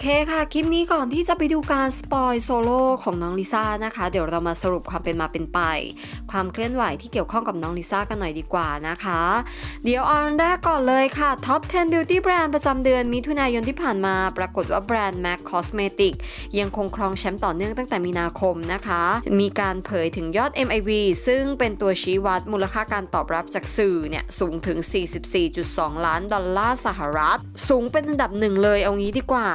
เคค่ะ คลิปนี้ก่อนที่จะไปดูการสปอยโซโล่ของน้องลิซ่านะคะ เดี๋ยวเรามาสรุปความเป็นมาเป็นไป ความเคลื่อนไหวที่เกี่ยวข้องกับน้องลิซ่ากันหน่อยดีกว่านะคะ เดี๋ยวอาอันแรกก่อนเลยค่ะ Top 10 Beauty Brand ประจำเดือนมิถุนายนที่ผ่านมาปรากฏว่าแบรนด์ MAC Cosmetic ยังคงครองแชมป์ต่อเนื่องตั้งแต่มีนาคมนะคะ มีการเผยถึงยอด MIV ซึ่งเป็นตัวชี้วัดมูลค่าการตอบรับจากสื่อเนี่ยสูงถึง 44.2 ล้านดอลลาร์สหรัฐ สูงเป็นอันดับหนึ่งเลยเอางี้ดีกว่า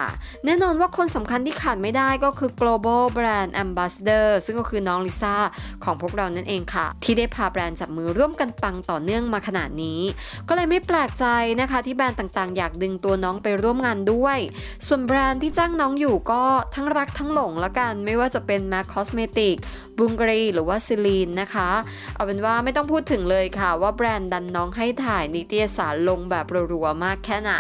แน่นอนว่าคนสำคัญที่ขาดไม่ได้ก็คือ global brand ambassador ซึ่งก็คือน้องลิซ่าของพวกเรานั่นเองค่ะ ที่ได้พาแบรนด์จับมือร่วมกันปังต่อเนื่องมาขนาดนี้ ก็เลยไม่แปลกใจนะคะที่แบรนด์ต่างๆ อยากดึงตัวน้องไปร่วมงานด้วย ส่วนแบรนด์ที่จ้างน้องอยู่ก็ทั้งรักทั้งหลงละกัน ไม่ว่าจะเป็น MAC Cosmetic บุงกรีหรือว่าซิลีนนะคะ เอาเป็นว่าไม่ต้องพูดถึงเลยค่ะว่าแบรนด์ดันน้องให้ถ่ายนิตยสารลงแบบรัวๆมากแค่ไหน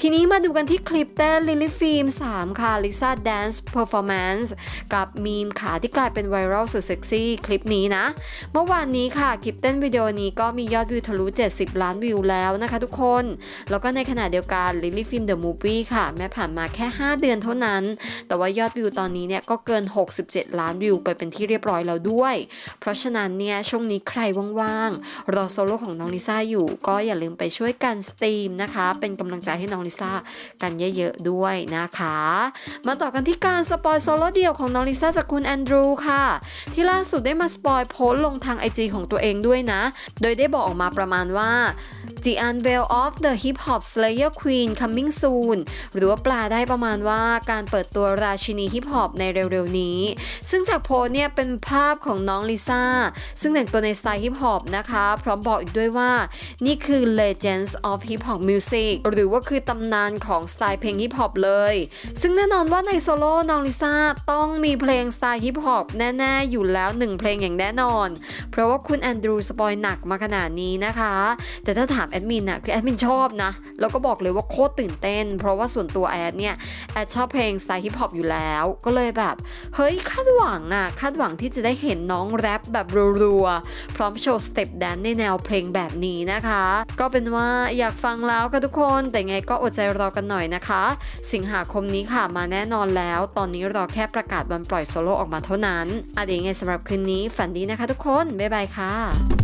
ทีนี้มาดูกันที่คลิปเต้นลิลี่ฟิล์ม3 ค่ะ Lisa Dance Performance กับมีมขาที่กลายเป็นไวรัลสุดเซ็กซี่คลิปนี้นะ เมื่อวานนี้ค่ะ คลิปเต้นวิดีโอนี้ก็มียอดวิวทะลุ 70 ล้านวิวแล้วนะคะทุกคน แล้วก็ในขณะเดียวกัน Lily Film The Movie ค่ะ แม้ผ่านมาแค่ 5 เดือนเท่านั้น แต่ว่ายอดวิวตอนนี้เนี่ยก็เกิน 67 ล้านวิวไปเป็นที่เรียบร้อยแล้วด้วย เพราะฉะนั้นเนี่ยช่วงนี้ใครว่างๆรอโซโล่ของน้องลิซ่าอยู่ ก็อย่าลืมไปช่วยกันสตรีมนะคะ เป็นกำลังใจให้น้องลิซ่ากันเยอะๆด้วยนะคะ มาต่อกันที่การสปอยโซโล่เดี่ยวของน้องลิซ่าจากคุณแอนดรูค่ะ ที่ล่าสุดได้มาสปอยโพสลงทาง IG ของตัวเองด้วยนะ โดยได้บอกออกมาประมาณว่า The Unveil of the Hip Hop Slayer Queen Coming Soon หรือว่าปลาได้ประมาณว่าการเปิดตัวราชินีฮิปฮอปในเร็วๆนี้ ซึ่งจากโพสเนี่ยเป็นภาพของน้องลิซ่า ซึ่งแต่งตัวในสไตล์ฮิปฮอปนะคะ พร้อมบอกอีกด้วยว่า นี่คือ Legends of Hip Hop Music หรือว่าคือตำนานของสไตล์เพลงฮิปฮอปเลย ซึ่งแน่นอนว่าในโซโล่น้องลิซ่าต้องมีเพลงสไตล์ฮิปฮอปแน่ ๆ อยู่แล้วหนึ่งเพลงอย่างแน่นอน เพราะว่าคุณแอนดรูสปอยหนักมาขนาดนี้นะคะ แต่ถ้าถามแอดมินอะคือแอดมินชอบนะ แล้วก็บอกเลยว่าโคตรตื่นเต้น เพราะว่าส่วนตัวแอดเนี่ยแอดชอบเพลงสไตล์ฮิปฮอปอยู่แล้ว ก็เลยแบบ เฮ้ยคาดหวังอะคาดหวังที่จะได้เห็นน้องแรปแบบรัวๆ พร้อมโชว์สเต็ปแดนในแนวเพลงแบบนี้นะคะ ก็เป็นว่าอยากฟังแล้วค่ะทุกคน แต่ไงก็อดใจรอกันหน่อยนะคะ สิงหาคมนี้ค่ะมาแน่นอนแล้ว ตอนนี้รอแค่ประกาศวันปล่อยโซโล่ออกมาเท่านั้นอะเดี๋ยวไงสำหรับคืนนี้ฝันดีนะคะทุกคน บ๊ายบายค่ะ